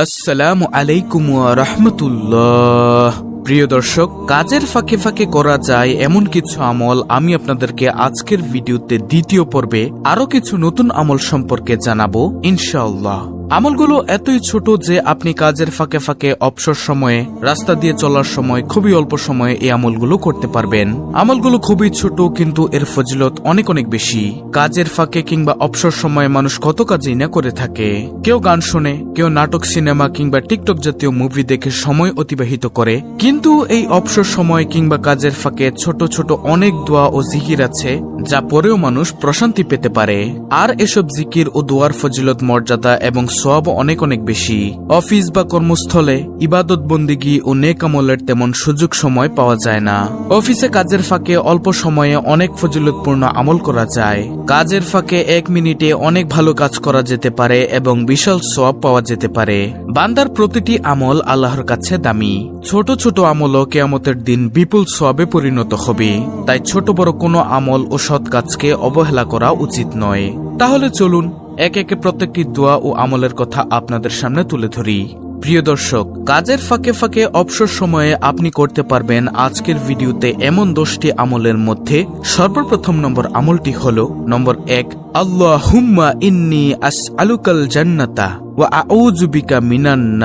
আসসালামু আলাইকুম রহমতুল্লাহ। প্রিয় দর্শক, কাজের ফাঁকে ফাঁকে করা যায় এমন কিছু আমল আমি আপনাদেরকে আজকের ভিডিওতে দ্বিতীয় পর্বে আরও কিছু নতুন আমল সম্পর্কে জানাব, ইনশাআল্লাহ। আমলগুলো এতই ছোট যে আপনি কাজের ফাঁকে ফাঁকে অবসর সময়ে, রাস্তা দিয়ে চলার সময়, খুবই অল্প সময়ে এই আমলগুলো করতে পারবেন। আমলগুলো খুবই ছোট কিন্তু এর ফজিলত অনেক অনেক বেশি। কাজের ফাঁকে কিংবা অবসর সময়ে মানুষ কত কাজই না করে থাকে। কেউ গান শোনে, কেউ নাটক, সিনেমা কিংবা টিকটক জাতীয় মুভি দেখে সময় অতিবাহিত করে। কিন্তু এই অবসর সময় কিংবা কাজের ফাঁকে ছোট ছোট অনেক দোয়া ও জিকির আছে যা পরেও মানুষ প্রশান্তি পেতে পারে। আর এসব জিকির ও দোয়ার ফজিলত, মর্যাদা এবং সব অনেক অনেক বেশি। অফিস বা কর্মস্থলে ইবাদত, বন্দিগি ও নেক আমলের তেমন সুযোগ সময় পাওয়া যায় না। অফিসে কাজের ফাঁকে অল্প সময়ে অনেক ফজিলতপূর্ণ আমল করা যায়। কাজের ফাঁকে এক মিনিটে অনেক ভালো কাজ করা যেতে পারে এবং বিশাল সব পাওয়া যেতে পারে। বান্দার প্রতিটি আমল আল্লাহর কাছে দামি। ছোট ছোট আমলও কেয়ামতের দিন বিপুল সবে পরিণত হবে। তাই ছোট বড় কোনো আমল ও সৎ কাজকে অবহেলা করা উচিত নয়। তাহলে চলুন, এক একে প্রত্যেকটি দোয়া ও আমলের কথা আপনাদের সামনে তুলে ধরি। প্রিয় দর্শক, কাজের ফাঁকে ফাঁকে অবসর সময়ে আপনি করতে পারবেন আজকের ভিডিওতে এমন দশটি আমলের মধ্যে সর্বপ্রথম নম্বর আমলটি হল নম্বর এক আল্লাহ হুম্মা ইন্নি আস আলুকাল জান্নাতা ওয়া আউজুবিকা মিনান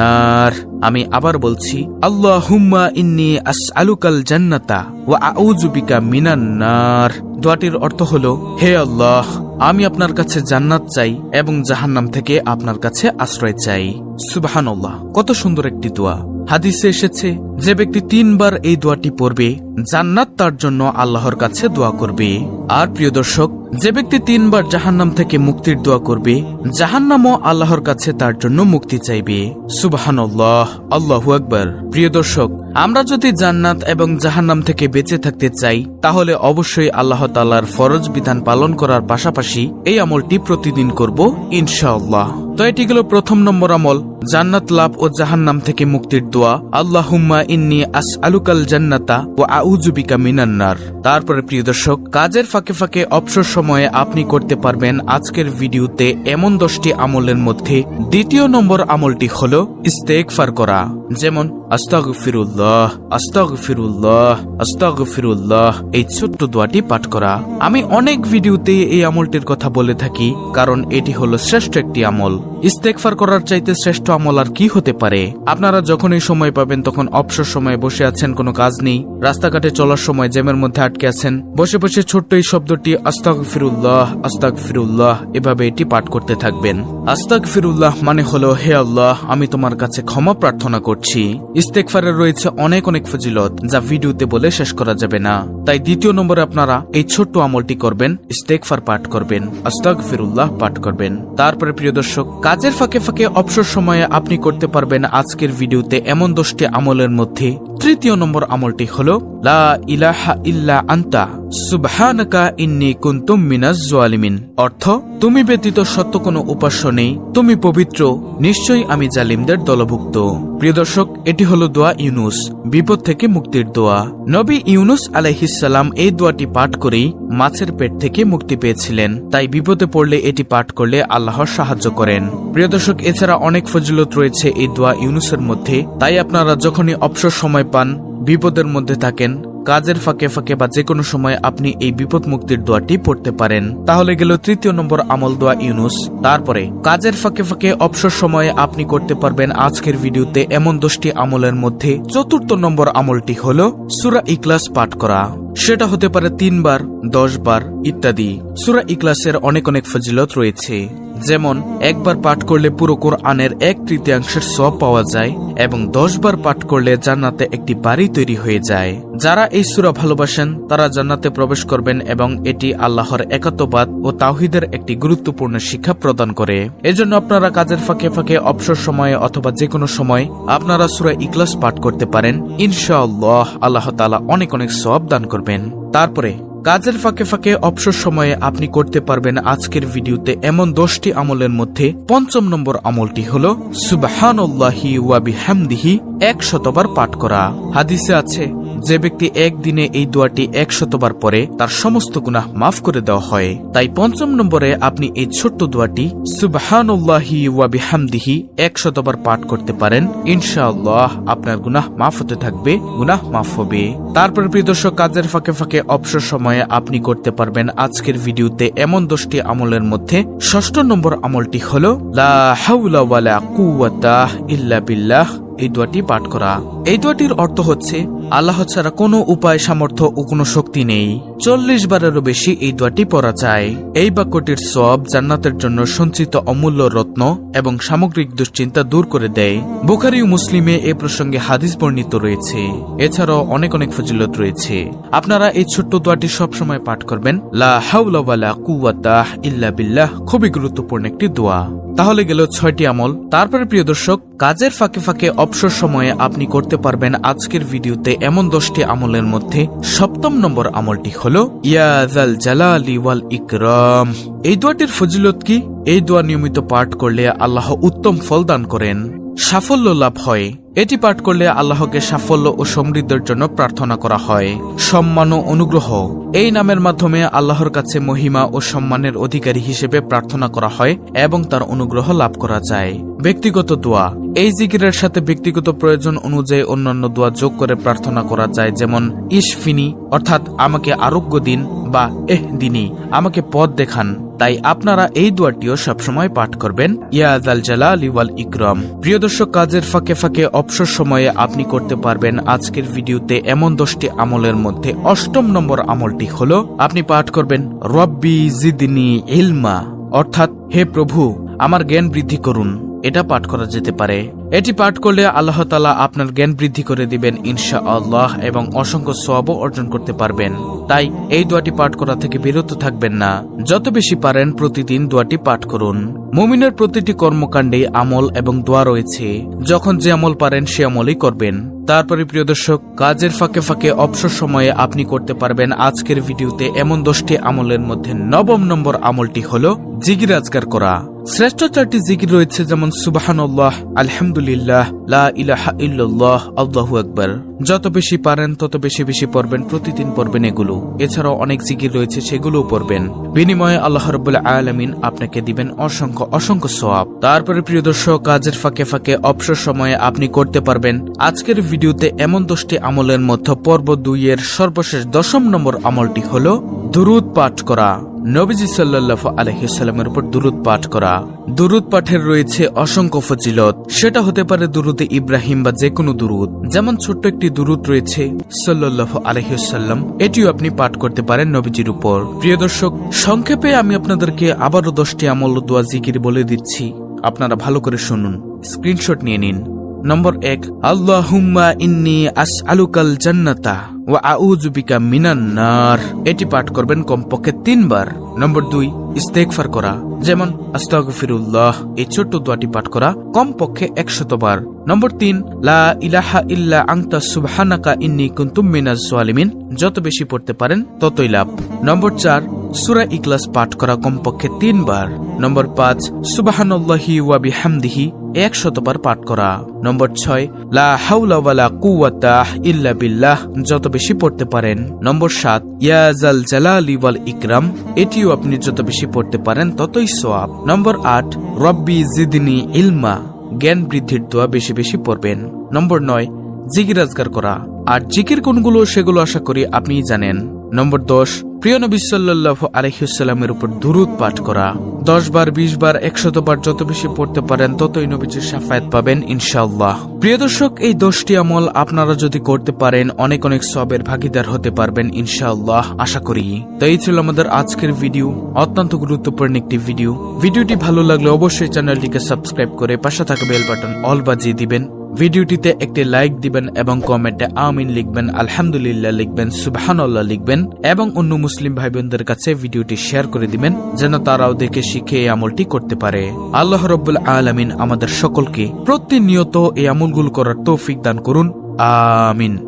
আমি আবার বলছি আল্লাহ হুম্মা ইন্নি আস আলুকাল জান্নাতা ওয়া আউজুবিকা মিনান নার। দোয়াটির অর্থ হল, হে আল্লাহ, আমি আপনার কাছে জান্নাত চাই এবং জাহান্নাম থেকে আপনার কাছে আশ্রয় চাই। সুবাহান কত সুন্দর একটি দোয়া। হাদিসে এসেছে যে ব্যক্তি তিনবার এই দোয়াটি পড়বে, জান্নাত তার জন্য আল্লাহর কাছে দোয়া করবে। আর প্রিয় দর্শক, যে ব্যক্তি তিনবার জাহান্নাম থেকে মুক্তির দোয়া করবে, জাহান্নামও আল্লাহর কাছে তার জন্য মুক্তি চাইবে। সুবাহান্লাহ আল্লাহু আকবর। প্রিয় দর্শক, আমরা যদি জান্নাত এবং জাহান্নাম থেকে বেঁচে থাকতে চাই, তাহলে অবশ্যই আল্লাহ তালার ফরজ বিধান পালন করার পাশাপাশি এই আমলটি প্রতিদিন করব, ইনশাআল্লাহ। তো এটি গেল প্রথম নম্বর আমল, জান্নাত লাভ ও জাহান্নাম থেকে মুক্তির দোয়া। আল্লাহুম্মা ইন্নি আস আলুকাল জান্নাতা ও আউজুবিকা মিনান্নার তারপরে প্রিয় দর্শক, কাজের ফাঁকে ফাঁকে অবসর সময়ে আপনি করতে পারবেন আজকের ভিডিওতে এমন দশটি আমলের মধ্যে দ্বিতীয় নম্বর আমলটি হল ইস্তেকফার করা। যেমন আস্তাগ ফিরুল্লাহ আস্তাগ ফিরুল্লাহ আস্তাগ ফিরুল্লাহ এই ছোট্ট দোয়াটি পাঠ করা। আমি অনেক ভিডিওতে এই আমলটির কথা বলে থাকি, কারণ এটি হলো শ্রেষ্ঠ একটি আমল। ইস্তেকফার করার চাইতে শ্রেষ্ঠ আমল আর কি হতে পারে? আপনারা যখনই সময় পাবেন তখন অবসর সময়ে বসে আছেন, কোনো কাজ নেই। রাস্তাঘাটে চলার সময় জ্যামের মধ্যে আটকে আছেন। বসে বসে ছোট্ট এই শব্দটি আস্তাক ফিরুল্লাহ আস্তাক ফিরুল্লাহ এভাবে এটি পাঠ করতে থাকবেন। আস্তাক ফিরুল্লাহ মানে হলো, হে আল্লাহ, আমি তোমার কাছে ক্ষমা প্রার্থনা করছি। ইস্তেকফারের রয়েছে অনেক অনেক ফজিলত যা ভিডিওতে বলে শেষ করা যাবে না। তাই দ্বিতীয় নম্বরে আপনারা এই ছোট্ট আমলটি করবেন ইস্তেকফার পাঠ করবেন আস্তাক ফিরুল্লাহ পাঠ করবেন। তারপরে প্রিয় দর্শক, কাজের ফাঁকে ফাঁকে অবসর সময়ে আপনি করতে পারবেন আজকের ভিডিওতে এমন দশটি আমলের মধ্যে তৃতীয় নম্বর আমলটি হল, লা ইলাহা ইল্লা আন্তা, সুবহানাকা ইন্নি কুনতুম মিনাজ জালিমিন। অর্থ, তুমি ব্যতীত সত্য কোনো উপাস্য নেই, তুমি পবিত্র, নিশ্চয়ই আমি জালিমদের দলভুক্ত। প্রিয় দর্শক, এটি হলো দোয়া ইউনুস, বিপদ থেকে মুক্তির দোয়া। নবী ইউনুস আলাইহিসাল্লাম এই দোয়াটি পাঠ করেই মাছের পেট থেকে মুক্তি পেয়েছিলেন। তাই বিপদে পড়লে এটি পাঠ করলে আল্লাহ সাহায্য করেন। প্রিয় দর্শক, এছাড়া অনেক ফজিলত রয়েছে এই দোয়া ইউনুসের মধ্যে। তাই আপনারা যখনই অবসর সময় পান, বিপদের মধ্যে থাকেন কাজের ফাঁকে ফাঁকে বা যে কোনো সময় আপনি এই বিপদ মুক্তির দোয়াটি পড়তে পারেন। তাহলে গেল তৃতীয় নম্বর আমল দোয়া ইউনুস। তারপরে কাজের ফাঁকে ফাঁকে অবসর সময়ে আপনি করতে পারবেন আজকের ভিডিওতে এমন দশটি আমলের মধ্যে চতুর্থ নম্বর আমলটি হল সুরা ইকলাস পাঠ করা। সেটা হতে পারে তিনবার দশ বার ইত্যাদি। সুরা ইকলাসের অনেক অনেক ফজিলত রয়েছে। যেমন, একবার পাঠ করলে পুরো কোরআনের এক তৃতীয়াংশের সব পাওয়া যায় এবং দশ বার পাঠ করলে জান্নাতে একটি বাড়ি তৈরি হয়ে যায়। যারা এই সুরা ভালোবাসেন, তারা জান্নাতে প্রবেশ করবেন এবং এটি আল্লাহর একাত্মবাদ ও তাওহিদের একটি গুরুত্বপূর্ণ শিক্ষা প্রদান করে। এজন্য আপনারা কাজের ফাঁকে ফাঁকে অবসর সময়ে অথবা যে কোনো সময় আপনারা সুরা ইকলাস পাঠ করতে পারেন। ইনশাআল্লাহ আল্লাহ তালা অনেক অনেক সব দান করবেন। তারপরে কাজের ফাঁকে ফাঁকে অবসর সময়ে আপনি করতে পারবেন আজকের ভিডিওতে এমন দশটি আমলের মধ্যে পঞ্চম নম্বর আমলটি হল সুবাহান ওয়াবি হ্যামদিহি এক শতবার পাঠ করা। হাদিসে আছে যে ব্যক্তি একদিনে এই দোয়াটি একশতবার পরে তার সমস্ত গুনাহ মাফ করে দেওয়া হয়। তাই পঞ্চম নম্বরে আপনি এই ছোট্ট দোয়াটি সুবহানুল্লাহি ওয়া বিহামদিহি একশতবার পাঠ করতে পারেন। ইনশাআল্লাহ আপনার গুনাহ মাফ হতে থাকবে, গুনাহ মাফ হবে। তারপর প্রিয় দর্শক, কাজের ফাঁকে ফাঁকে অবসর সময়ে আপনি করতে পারবেন আজকের ভিডিওতে এমন দশটি আমলের মধ্যে ষষ্ঠ নম্বর আমলটি হল, লা হাউলা ওয়ালা কুওয়াতা ইল্লা বিল্লাহ। এই দোয়াটি পাঠ করা। এই দোয়াটির অর্থ হচ্ছে, আল্লাহ ছাড়া কোনো উপায়, সামর্থ্য ও কোনো শক্তি নেই। চল্লিশ বারেরও বেশি এই দোয়াটি পড়া যায়। এই বাক্যটির সব জান্নাতের জন্য সঞ্চিত অমূল্য রত্ন এবং সামগ্রিক দুশ্চিন্তা দূর করে দেয়। বুখারি মুসলিমে এ প্রসঙ্গে হাদিস বর্ণিত রয়েছে। এছাড়াও অনেক অনেক ফজিলত রয়েছে। আপনারা এই ছোট্ট দোয়াটি সবসময় পাঠ করবেন। লা হাউলা ওয়ালা ইল্লা বিল্লাহ। খুবই গুরুত্বপূর্ণ একটি দোয়া। তাহলে গেল ছয়টি আমল। তারপরে প্রিয় দর্শক, কাজের ফাঁকে ফাঁকে অবসর সময়ে আপনি করতে পারবেন আজকের ভিডিওতে এমন দশটি আমলের মধ্যে সপ্তম নম্বর আমলটি হল ইয়াজাল জালালি ওয়াল ইকরম। এই দোয়াটির ফজিলত কি? এই দোয়া নিয়মিত পাঠ করলে আল্লাহ উত্তম ফল দান করেন। সাফল্য লাভ হয়। এটি পাঠ করলে আল্লাহকে সাফল্য ও সমৃদ্ধের জন্য প্রার্থনা করা হয়। সম্মান ও অনুগ্রহ। এই নামের মাধ্যমে আল্লাহর কাছে মহিমা ও সম্মানের অধিকারী হিসেবে প্রার্থনা করা হয় এবং তার অনুগ্রহ লাভ করা যায়। ব্যক্তিগত দোয়া। এই জিকিরের সাথে ব্যক্তিগত প্রয়োজন অনুযায়ী অন্যান্য দোয়া যোগ করে প্রার্থনা করা যায়, যেমন ইসফিনি অর্থাৎ, আমাকে আরোগ্য দিন বা, এহ দিনী আমাকে পথ দেখান তাই আপনারা এই দোয়াটিও সবসময় পাঠ করবেন। ইয়াদ আল জালাল ওয়াল ইকরাম। প্রিয় দর্শক, কাজের ফাঁকে ফাঁকে অবসর সময়ে আপনি করতে পারবেন আজকের ভিডিওতে এমন দশটি আমলের মধ্যে অষ্টম নম্বর আমলটি হল, আপনি পাঠ করবেন, রব্বি জিদিনী ইলমা অর্থাৎ, হে প্রভু, আমার জ্ঞান বৃদ্ধি করুন এটা পাঠ করা যেতে পারে। এটি পাঠ করলে আল্লাহ তালা আপনার জ্ঞান বৃদ্ধি করে দিবেন ইনশা আল্লাহ এবং অসংখ্য সবও অর্জন করতে পারবেন। তাই এই দোয়াটি পাঠ করা থেকে বিরত থাকবেন না। যত বেশি পারেন প্রতিদিন দোয়াটি পাঠ করুন। মুমিনের প্রতিটি কর্মকাণ্ডে আমল এবং দোয়া রয়েছে। যখন যে আমল পারেন সে আমলই করবেন। তারপরে প্রিয় দর্শক, কাজের ফাঁকে ফাঁকে অবসর সময়ে আপনি করতে পারবেন আজকের ভিডিওতে এমন দশটি আমলের মধ্যে নবম নম্বর আমলটি হল জিগির আজগার করা। শ্রেষ্ঠ চারটি জিকির রয়েছে যেমন সুবাহান্লাহ আলহামদুলিল্লাহ, লা ইলাহা ইল্লাল্লাহ, আল্লাহু আকবার। যত বেশি পারেন, তত বেশি বেশি পড়বেন, প্রতিদিন পড়বেন এগুলো। এছাড়াও অনেক জিকির রয়েছে, সেগুলোও পড়বেন। বিনিময়ে আল্লাহ রবুল্লা আলমিন আপনাকে দিবেন অসংখ্য অসংখ্য সোয়াব তারপরে প্রিয় দর্শক, কাজের ফাঁকে ফাঁকে অবসর সময়ে আপনি করতে পারবেন। আজকের ভিডিওতে এমন দশটি আমলের মধ্যে পর্ব দুইয়ের সর্বশেষ দশম নম্বর আমলটি হল দুরুদ পাঠ করা। নবীজি সাল্লাহ আলহিসাল্লামের উপর দুরুদ পাঠ করা। দুরুদ পাঠের রয়েছে অসংখ্য ফজিলত। সেটা হতে পারে দুরুদে ইব্রাহিম বা যে কোনো দুরুদ। যেমন ছোট্ট একটি দুরুদ রয়েছে সাল্লাহ আলহিসাল্লাম এটিও আপনি পাঠ করতে পারেন নবীজির উপর। প্রিয় দর্শক, সংক্ষেপে আমি আপনাদেরকে আবারও দশটি আমল দোয়া জিকির বলে দিচ্ছি। আপনারা ভালো করে শুনুন। স্ক্রিনশট নিয়ে নিন। নম্বর এক আল্লাহুম্মা ইন্নি আস আলুকাল জান্নাতা ও আউজুবিকা মিনান নার এটি পাঠ করবেন কমপক্ষে তিনবার। নম্বর দুই ইস্তেকফার করা। যেমন, আস্তাগফিরুল্লাহ, এই ছোট্ট দোয়াটি পাঠ করা কমপক্ষে একশতবার নম্বর তিন, লা ইলাহা ইল্লা আংতা সুবহানাকা ইন্নি কুনতুম মিনাজ জালিমিন যত বেশি পড়তে পারেন, ততই লাভ। নম্বর চার, সুরা ইকলাস পাঠ করা কমপক্ষে তিনবার। নম্বর পাঁচ সুবাহান্লাহি ওয়া বিহামদিহি এক শতবার পাঠ করা। নম্বর ছয়, লা হাউলা ওয়ালা কুওয়াতা ইল্লা বিল্লাহ, যত বেশি পড়তে পারেন। নম্বর সাত ইয়াজাল জালালি ওয়াল ইকরাম, এটিও আপনি যত বেশি পড়তে পারেন ততই সোয়াব নম্বর আট, রব্বি জিদিনী ইলমা, জ্ঞান বৃদ্ধির দোয়া বেশি বেশি পড়বেন। নম্বর নয়, জিকির আজগার করা। আর জিকির কোনগুলো সেগুলো আশা করি আপনিই জানেন। নম্বর দশ প্রিয় নবী সাল্লাহ আলহিউসাল্লামের উপর দুরুদ পাঠ করা, দশ বার, বিশ বার, একশত বার যত বেশি পড়তে পারেন, ততই নবীজির সাফায়াত পাবেন ইনশাল্লাহ প্রিয় দর্শক, এই দশটি আমল আপনারা যদি করতে পারেন, অনেক অনেক সবের ভাগিদার হতে পারবেন ইনশাআল্লাহ, আশা করি। তো এই ছিল আমাদের আজকের ভিডিও, অত্যন্ত গুরুত্বপূর্ণ একটি ভিডিও। ভিডিওটি ভালো লাগলে অবশ্যই চ্যানেলটিকে সাবস্ক্রাইব করে পাশে থাকা বেল বাটন অল বাজিয়ে দিবেন। ভিডিওটিতে একটি লাইক দিবেন এবং কমেন্টে আমিন লিখবেন, আলহামদুলিল্লাহ লিখবেন সুবাহান্লাহ লিখবেন এবং অন্য মুসলিম ভাই বোনদের কাছে ভিডিওটি শেয়ার করে দিবেন যেন তারাও দেখে শিখে এই আমলটি করতে পারে। আল্লাহ রব্বুল আলমিন আমাদের সকলকে প্রতিনিয়ত এই আমলগুলো করার তৌফিক দান করুন। আমিন।